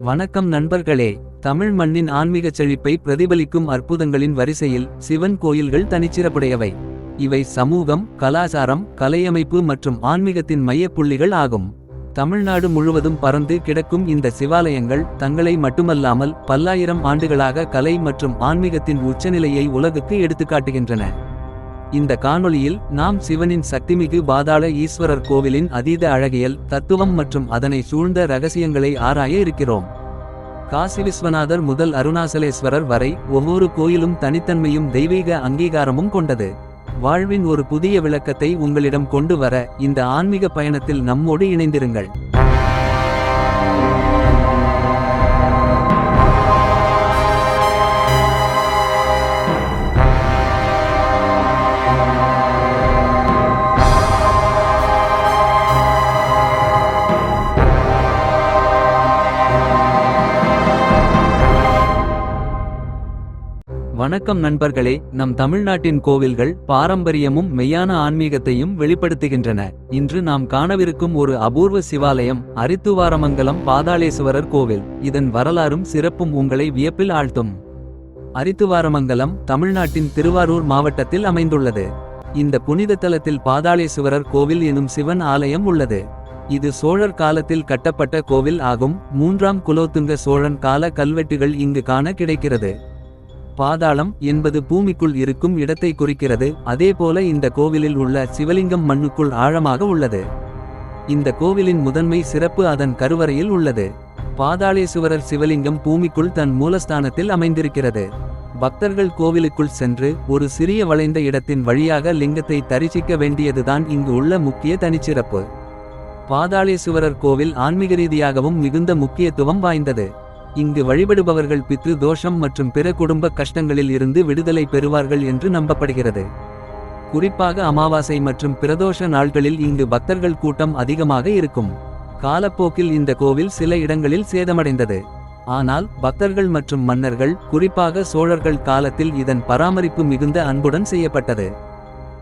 வணக்கம் நண்பர்களே. தமிழ் மண்ணின் ஆன்மீகச் செழிப்பை பிரதிபலிக்கும் அற்புதங்களின் வரிசையில் சிவன் கோயில்கள் தனிச்சிறப்புடையவை. இவை சமூகம் கலாச்சாரம் கலையமைப்பு மற்றும் ஆன்மீகத்தின் மையப்புள்ளிகள் ஆகும். தமிழ்நாடு முழுவதும் பறந்து கிடக்கும் இந்த சிவாலயங்கள் தங்களை மட்டுமல்லாமல் பல்லாயிரம் ஆண்டுகளாக கலை மற்றும் ஆன்மீகத்தின் உச்சநிலையை உலகுக்கு எடுத்துக்காட்டுகின்றன. இந்த காணொளியில் நாம் சிவனின் சக்திமிகு பாதாள ஈஸ்வரர் கோவிலின் அதீத அழகியல் தத்துவம் மற்றும் அதனை சூழ்ந்த ரகசியங்களை ஆராய இருக்கிறோம். காசி விஸ்வநாதர் முதல் அருணாசலேஸ்வரர் வரை ஒவ்வொரு கோயிலும் தனித்தன்மையும் தெய்வீக அங்கீகாரமும் கொண்டது. வாழ்வின் ஒரு புதிய விளக்கத்தை உங்களிடம் கொண்டு வர இந்த ஆன்மீக பயணத்தில் நம்மோடு இணைந்திருங்கள். வணக்கம் நண்பர்களே நம் தமிழ்நாட்டின் கோவில்கள் பாரம்பரியமும் மெய்யான ஆன்மீகத்தையும் வெளிப்படுத்துகின்றன. இன்று நாம் காணவிருக்கும் ஒரு அபூர்வ சிவாலயம் அரித்துவாரமங்கலம் பாதாளேஸ்வரர் கோவில். இதன் வரலாறும் சிறப்பும் உங்களை வியப்பில் ஆழ்த்தும். அரித்துவாரமங்கலம் தமிழ்நாட்டின் திருவாரூர் மாவட்டத்தில் அமைந்துள்ளது. இந்த புனித தலத்தில் பாதாளேஸ்வரர் கோவில் எனும் சிவன் ஆலயம் உள்ளது. இது சோழர் காலத்தில் கட்டப்பட்ட கோவில் ஆகும். மூன்றாம் குலோத்துங்க சோழன் கால கல்வெட்டுகள் இங்கு காண கிடைக்கிறது. பாதாளம் என்பது பூமிக்குள் இருக்கும் இடத்தை குறிக்கிறது. அதேபோல இந்த கோவிலில் உள்ள சிவலிங்கம் மண்ணுக்குள் ஆழமாக உள்ளது. இந்த கோவிலின் முதன்மை சிறப்பு அதன் கருவறையில் உள்ளது. பாதாளேசுவரர் சிவலிங்கம் பூமிக்குள் தன் மூலஸ்தானத்தில் அமைந்திருக்கிறது. பக்தர்கள் கோவிலுக்குள் சென்று ஒரு சிறிய வளைந்த இடத்தின் வழியாக லிங்கத்தை தரிசிக்க வேண்டியதுதான் இங்கு உள்ள முக்கிய தனிச்சிறப்பு. பாதாளேசுவரர் கோவில் ஆன்மீக ரீதியாகவும் மிகுந்த முக்கியத்துவம் வாய்ந்தது. இங்கு வழிபடுபவர்கள் பித்ரு தோஷம் மற்றும் பிற குடும்ப கஷ்டங்களில் இருந்து விடுதலை பெறுவார்கள் என்று நம்பப்படுகிறது. குறிப்பாக அமாவாசை மற்றும் பிரதோஷ நாள்களில் இங்கு பக்தர்கள் கூட்டம் அதிகமாக இருக்கும். காலப்போக்கில் இந்த கோவில் சில இடங்களில் சேதமடைந்தது. ஆனால் பக்தர்கள் மற்றும் மன்னர்கள் குறிப்பாக சோழர்கள் காலத்தில் இதன் பராமரிப்பு மிகுந்த அன்புடன் செய்யப்பட்டது.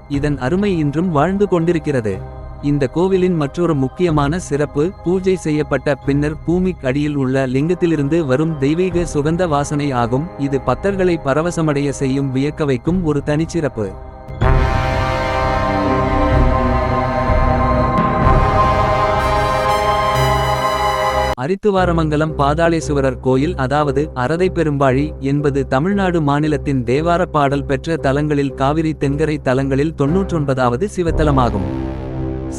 இதன் அருமை இன்றும் வாழ்ந்து கொண்டிருக்கிறது. இந்த கோவிலின் மற்றொரு முக்கியமான சிறப்பு பூஜை செய்யப்பட்ட பின்னர் பூமிக் அடியில் உள்ள லிங்கத்திலிருந்து வரும் தெய்வீக சுகந்த வாசனை ஆகும். இது பத்தர்களை பரவசமடைய செய்யும் வியக்க வைக்கும் ஒரு தனிச்சிறப்பு. அரித்துவாரமங்கலம் பாதாளேசுவரர் கோயில் அதாவது அரதை பெரும்பாழி என்பது தமிழ்நாடு மாநிலத்தின் தேவார பாடல் பெற்ற தலங்களில் காவிரி தென்கரை தலங்களில் தொன்னூற்றொன்பதாவது சிவத்தலமாகும்.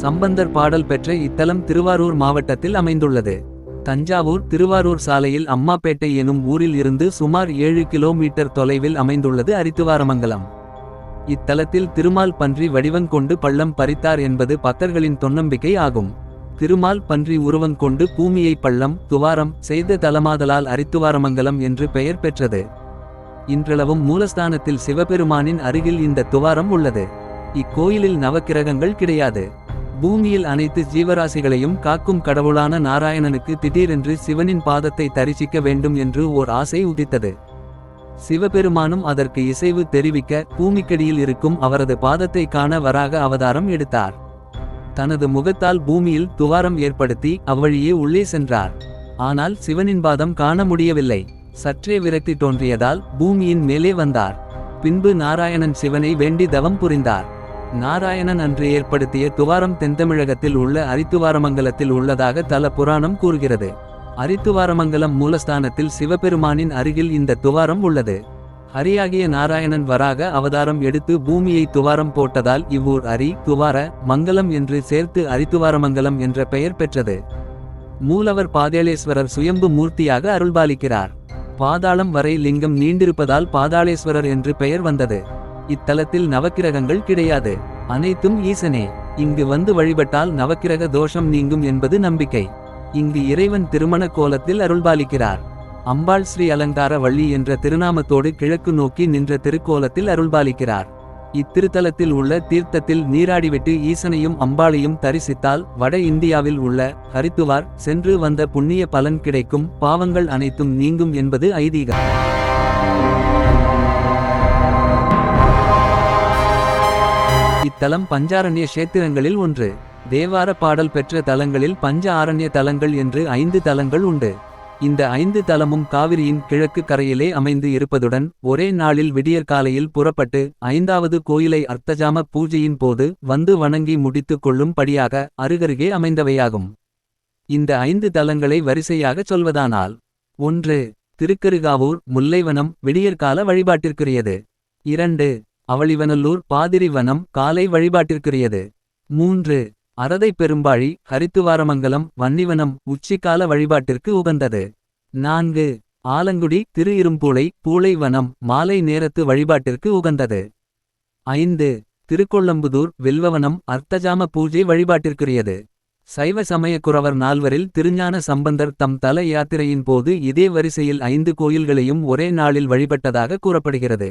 சம்பந்தர் பாடல் பெற்ற இத்தலம் திருவாரூர் மாவட்டத்தில் அமைந்துள்ளது. தஞ்சாவூர் திருவாரூர் சாலையில் அம்மாப்பேட்டை எனும் ஊரில் இருந்து சுமார் ஏழு கிலோமீட்டர் தொலைவில் அமைந்துள்ளது அரித்துவாரமங்கலம். இத்தலத்தில் திருமால் பன்றி வடிவங் கொண்டு பள்ளம் பறித்தார் என்பது பக்தர்களின் தொன்னம்பிக்கை ஆகும். திருமால் பன்றி உருவங் கொண்டு பூமியை பள்ளம் துவாரம் செய்த தலமாதலால் அரித்துவாரமங்கலம் என்று பெயர் பெற்றது. இன்றளவும் மூலஸ்தானத்தில் சிவபெருமானின் அருகில் இந்த துவாரம் உள்ளது. இக்கோயிலில் நவக்கிரகங்கள் கிடையாது. பூமியில் அனைத்து ஜீவராசிகளையும் காக்கும் கடவுளான நாராயணனுக்கு திடீரென்று சிவனின் பாதத்தை தரிசிக்க வேண்டும் என்று ஓர் ஆசை உதித்தது. சிவபெருமானும் அதற்கு இசைவு தெரிவிக்க பூமிக்கடியில் இருக்கும் அவரது பாதத்தை காண வராக அவதாரம் எடுத்தார். தனது முகத்தால் பூமியில் துவாரம் ஏற்படுத்தி அவ்வழியே உள்ளே சென்றார். ஆனால் சிவனின் பாதம் காண முடியவில்லை. சற்றே விரக்தி தோன்றியதால் பூமியின் மேலே வந்தார். பின்பு நாராயணன் சிவனை வேண்டி தவம் புரிந்தார். நாராயணன் அன்று ஏற்படுத்திய துவாரம் தென்தமிழகத்தில் உள்ள அரித்துவாரமங்கலத்தில் உள்ளதாக தல புராணம் கூறுகிறது. அரித்துவாரமங்கலம் மூலஸ்தானத்தில் சிவபெருமானின் அருகில் இந்த துவாரம் உள்ளது. ஹரியாகிய நாராயணன் வராக அவதாரம் எடுத்து பூமியை துவாரம் போட்டதால் இவ்வூர் அரி துவார மங்கலம் என்று சேர்த்து அரித்துவாரமங்கலம் என்ற பெயர் பெற்றது. மூலவர் பாதாளேஸ்வரர் சுயம்பு மூர்த்தியாக அருள்பாலிக்கிறார். பாதாளம் வரை லிங்கம் நீண்டிருப்பதால் பாதாளேஸ்வரர் என்று பெயர் வந்தது. இத்தலத்தில் நவக்கிரகங்கள் கிடையாது. அனைத்தும் ஈசனே. இங்கு வந்து வழிபட்டால் நவக்கிரக தோஷம் நீங்கும் என்பது நம்பிக்கை. இங்கு இறைவன் திருமண கோலத்தில் அருள்பாலிக்கிறார். அம்பாள் ஸ்ரீ அலங்கார வள்ளி என்ற திருநாமத்தோடு கிழக்கு நோக்கி நின்ற திருக்கோலத்தில் அருள்பாலிக்கிறார். இத்திருத்தலத்தில் உள்ள தீர்த்தத்தில் நீராடிவிட்டு ஈசனையும் அம்பாளையும் தரிசித்தால் வட இந்தியாவில் உள்ள ஹரித்துவார் சென்று வந்த புண்ணிய பலன் கிடைக்கும். பாவங்கள் அனைத்தும் நீங்கும் என்பது ஐதீகம். இத்தலம் பஞ்சாரண்ய கஷேத்திரங்களில் ஒன்று. தேவார பாடல் பெற்ற தலங்களில் பஞ்ச ஆரண்ய தலங்கள் என்று ஐந்து தலங்கள் உண்டு. இந்த ஐந்து தலமும் காவிரியின் கிழக்கு கரையிலே அமைந்து இருப்பதுடன் ஒரே நாளில் விடியற்காலையில் புறப்பட்டு ஐந்தாவது கோயிலை அர்த்தஜாம பூஜையின் போது வந்து வணங்கி முடித்துக் கொள்ளும்படியாக அருகருகே அமைந்தவையாகும். இந்த ஐந்து தலங்களை வரிசையாகச் சொல்வதானால் ஒன்று திருக்கருகாவூர் முல்லைவனம் விடியற்கால வழிபாட்டிற்குரியது. இரண்டு அவளிவனல்லூர் பாதிரிவனம் காலை வழிபாட்டிற்குரியது. மூன்று. அரதை பெரும்பாழி ஹரித்துவாரமங்கலம் வன்னிவனம் உச்சிக்கால வழிபாட்டிற்கு உகந்தது. நான்கு. ஆலங்குடி திரு இரும்பூளை பூளைவனம் மாலை நேரத்து வழிபாட்டிற்கு உகந்தது. ஐந்து. திருக்கொள்ளம்புதூர் வில்வவனம் அர்த்தஜாம பூஜை வழிபாட்டிற்குரியது. சைவ சமயக்குறவர் நால்வரில் திருஞான சம்பந்தர் தம் தல யாத்திரையின் போது இதே வரிசையில் ஐந்து கோயில்களையும் ஒரே நாளில் வழிபட்டதாக கூறப்படுகிறது.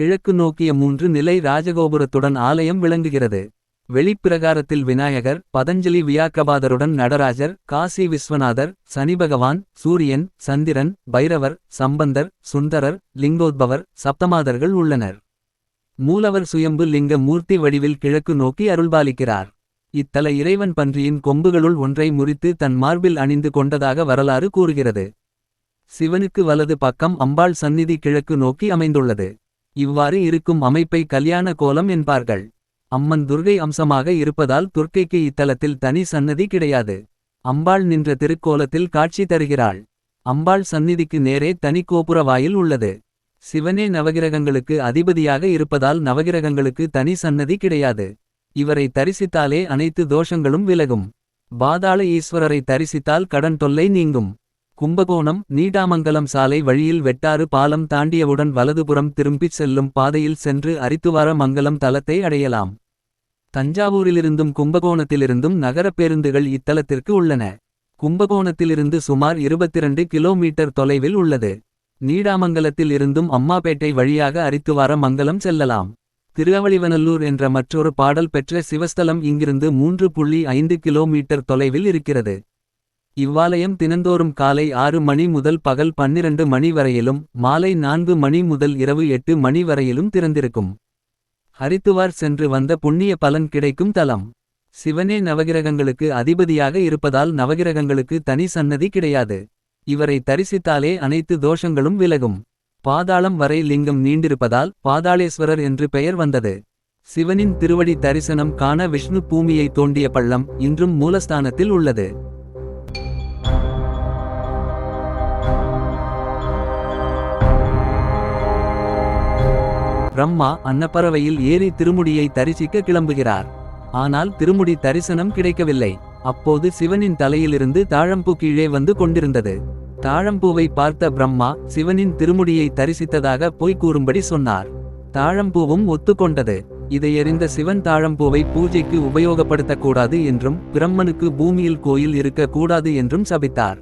கிழக்கு நோக்கிய மூன்று நிலை ராஜகோபுரத்துடன் ஆலயம் விளங்குகிறது. வெளிப்பிரகாரத்தில் விநாயகர் பதஞ்சலி வியாக்கபாதருடன் நடராஜர் காசி விஸ்வநாதர் சனிபகவான் சூரியன் சந்திரன் பைரவர் சம்பந்தர் சுந்தரர் லிங்கோத்பவர் சப்தமாதர்கள் உள்ளனர். மூலவர் சுயம்பு லிங்க மூர்த்தி வடிவில் கிழக்கு நோக்கி அருள்பாலிக்கிறார். இத்தல இறைவன் பன்றியின் கொம்புகளுள் ஒன்றை முறித்து தன் மார்பில் அணிந்து கொண்டதாக வரலாறு கூறுகிறது. சிவனுக்கு வலது பக்கம் அம்பாள் சந்நிதி கிழக்கு நோக்கி அமைந்துள்ளது. இவ்வாறு இருக்கும் அமைப்பை கல்யாண கோலம் என்பார்கள். அம்மன் துர்கை அம்சமாக இருப்பதால் துர்க்கைக்கு இத்தலத்தில் தனி சன்னதி கிடையாது. அம்பாள் நின்ற திருக்கோலத்தில் காட்சி தருகிறாள். அம்பாள் சந்நிதிக்கு நேரே தனி கோபுர வாயில் உள்ளது. சிவனே நவகிரகங்களுக்கு அதிபதியாக இருப்பதால் நவகிரகங்களுக்கு தனி சன்னதி கிடையாது. இவரை தரிசித்தாலே அனைத்து தோஷங்களும் விலகும். பாதாள ஈஸ்வரரை தரிசித்தால் கடன் தொல்லை நீங்கும். கும்பகோணம் நீடாமங்கலம் சாலை வழியில் வெட்டாறு பாலம் தாண்டியவுடன் வலதுபுறம் திரும்பிச் செல்லும் பாதையில் சென்று அரித்துவார மங்கலம் தலத்தை அடையலாம். தஞ்சாவூரிலிருந்தும் கும்பகோணத்திலிருந்தும் நகரப் பேருந்துகள் இத்தலத்திற்கு உள்ளன. கும்பகோணத்திலிருந்து சுமார் 22 கிலோமீட்டர் தொலைவில் உள்ளது. நீடாமங்கலத்தில் இருந்தும் அம்மாபேட்டை வழியாக அரித்துவார மங்கலம் செல்லலாம். திருவழிவனல்லூர் என்ற மற்றொரு பாடல் பெற்ற சிவஸ்தலம் இங்கிருந்து மூன்று புள்ளி ஐந்து கிலோமீட்டர் தொலைவில் இருக்கிறது. இவ்வாலயம் தினந்தோறும் காலை ஆறு மணி முதல் பகல் பன்னிரண்டு மணி வரையிலும் மாலை நான்கு மணி முதல் இரவு எட்டு மணி வரையிலும் திறந்திருக்கும். ஹரித்துவார் சென்று வந்த புண்ணிய பலன் கிடைக்கும் தலம். சிவனே நவகிரகங்களுக்கு அதிபதியாக இருப்பதால் நவகிரகங்களுக்கு தனி சன்னதி கிடையாது. இவரை தரிசித்தாலே அனைத்து தோஷங்களும் விலகும். பாதாளம் வரை லிங்கம் நீண்டிருப்பதால் பாதாளேஸ்வரர் என்று பெயர் வந்தது. சிவனின் திருவடி தரிசனம் காண விஷ்ணு பூமியை தோண்டிய பள்ளம் இன்றும் மூலஸ்தானத்தில் உள்ளது. பிரம்மா அன்னப்பறவையில் ஏறி திருமுடியை தரிசிக்க கிளம்புகிறார். ஆனால் திருமுடி தரிசனம் கிடைக்கவில்லை. அப்போது சிவனின் தலையிலிருந்து தாழம்பூ கீழே வந்து கொண்டிருந்தது. தாழம்பூவை பார்த்த பிரம்மா சிவனின் திருமுடியை தரிசித்ததாக பொய் கூறும்படி சொன்னார். தாழம்பூவும் ஒத்துக்கொண்டது. இதையறிந்த சிவன் தாழம்பூவை பூஜைக்கு உபயோகப்படுத்தக்கூடாது என்றும் பிரம்மனுக்கு பூமியில் கோயில் இருக்க கூடாது என்றும் சபித்தார்.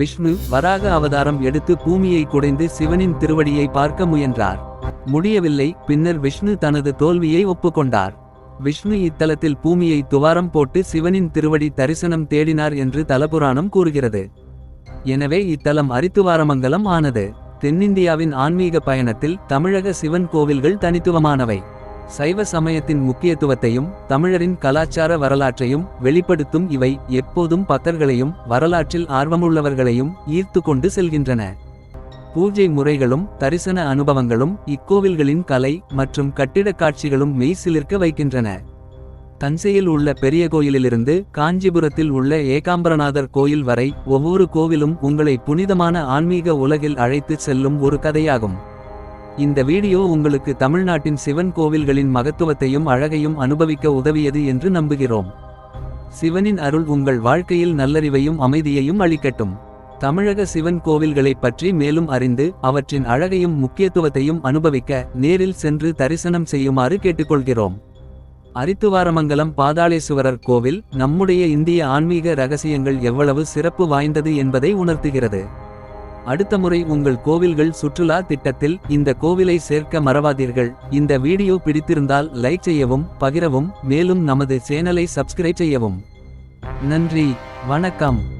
விஷ்ணு வராக அவதாரம் எடுத்து பூமியை குடைந்து சிவனின் திருவடியை பார்க்க முயன்றார். முடியவில்லை. பின்னர் விஷ்ணு தனது தோல்வியை ஒப்புக்கொண்டார். விஷ்ணு இத்தலத்தில் பூமியை துவாரம் போட்டு சிவனின் திருவடி தரிசனம் தேடினார் என்று தலபுராணம் கூறுகிறது. எனவே இத்தலம் அரித்துவாரமங்கலம் ஆனது. தென்னிந்தியாவின் ஆன்மீக பயணத்தில் தமிழக சிவன் கோவில்கள் தனித்துவமானவை. சைவ சமயத்தின் முக்கியத்துவத்தையும் தமிழரின் கலாச்சார வரலாற்றையும் வெளிப்படுத்தும் இவை எப்போதும் பக்தர்களையும் வரலாற்றில் ஆர்வமுள்ளவர்களையும் ஈர்த்து கொண்டு செல்கின்றன. பூஜை முறைகளும் தரிசன அனுபவங்களும் இக்கோவில்களின் கலை மற்றும் கட்டிடக் காட்சிகளும் மெய்சிலிர்க்க வைக்கின்றன. தஞ்சையில் உள்ள பெரிய கோயிலிலிருந்து காஞ்சிபுரத்தில் உள்ள ஏகாம்பரநாதர் கோயில் வரை ஒவ்வொரு கோவிலும் உங்களை புனிதமான ஆன்மீக உலகில் அழைத்துச் செல்லும் ஒரு கதையாகும். இந்த வீடியோ உங்களுக்கு தமிழ்நாட்டின் சிவன் கோவில்களின் மகத்துவத்தையும் அழகையும் அனுபவிக்க உதவியது என்று நம்புகிறோம். சிவனின் அருள் உங்கள் வாழ்க்கையில் நல்லறிவையும் அமைதியையும் அளிக்கட்டும். தமிழக சிவன் கோவில்களைப் பற்றி மேலும் அறிந்து அவற்றின் அழகையும் முக்கியத்துவத்தையும் அனுபவிக்க நேரில் சென்று தரிசனம் செய்யுமாறு கேட்டுக்கொள்கிறோம். அரித்துவாரமங்கலம் பாதாளேஸ்வரர் கோவில் நம்முடைய இந்திய ஆன்மீக ரகசியங்கள் எவ்வளவு சிறப்பு வாய்ந்தது என்பதை உணர்த்துகிறது. அடுத்த முறை உங்கள் கோவில்கள் சுற்றுலா திட்டத்தில் இந்த கோவிலை சேர்க்க மறவாதீர்கள். இந்த வீடியோ பிடித்திருந்தால் லைக் செய்யவும் பகிரவும் மேலும் நமது சேனலை சப்ஸ்கிரைப் செய்யவும். நன்றி வணக்கம்.